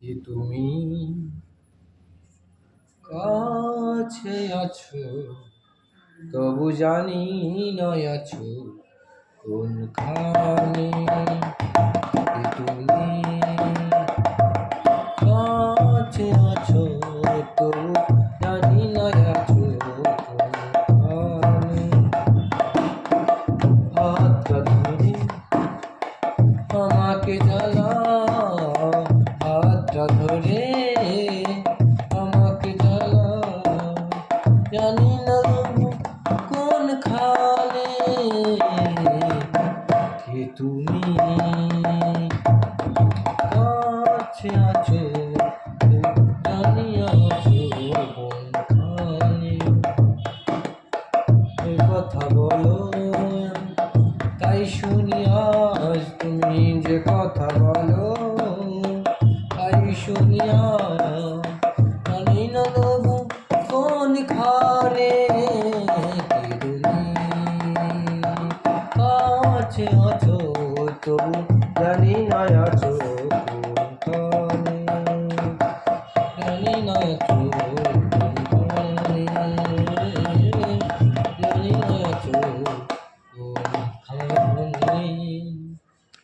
যে তুমি কাছে আছো, তবু জানি নয় আছো কোনখানে। যে তুমি কাছে আছো, তবু জানি নয় আছো কোনখানে। হাতটা ধরে আমাকে জ্বালাও। ধরে আমাকে জ্বালাও জানি না কোন খানে কে তুমি কাছে আছো? কথা বলো, তাই শুনি আজ তুমি যে কথা বলো। শুনিয়া আমি নবু কোন খানে কাছে আছো তবু জানি না আছো জানি না আছো জানি না আছো খানে